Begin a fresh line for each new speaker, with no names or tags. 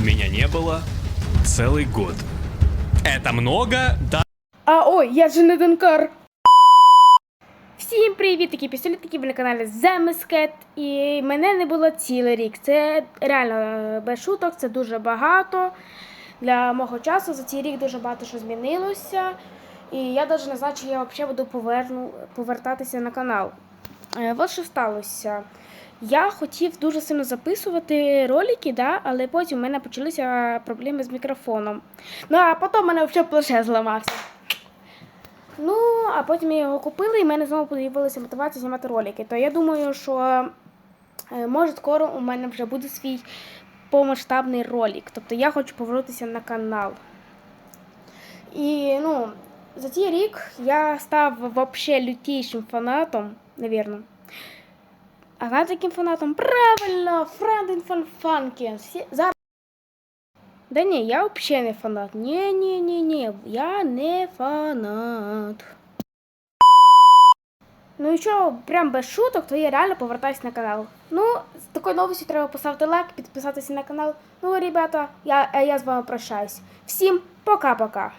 Меня не было целый год. Это много? Да.
А ой, я же не Денкар. Всім привіт, такі пістолетики, ви на каналі Земескет. І мене не було цілий рік. Це реально е, без шуток, це дуже багато. Для мого часу за цей рік дуже багато що змінилося. І я навіть не знаю, чи я взагалі буду поверну, повертатися на канал. Е, От що сталося. Я хотів дуже сильно записувати ролики, да, але потім в мене почалися проблеми з мікрофоном. Ну а потім в мене взагалі планшет зламався. Ну, а потім я його купила і в мене знову з'явилася мотивація знімати ролики. То я думаю, що е, може скоро у мене вже буде свій повномасштабний ролик. Тобто я хочу повернутися на канал. І ну, за цей рік я став вообще лютішим фанатом, навірно. А знаєте, яким фанатом? Правильно, Франден фан Фанкен. Всі... Зараз... Да ні, я взагалі не фанат. Ні, ні, ні, ні, я не фанат. Ну і що, прям без шуток, то я реально повертаюсь на канал. Ну, з такою новостю треба поставити лайк, підписатися на канал. Ну, ребята, я, я з вами прощаюсь. Всім пока-пока.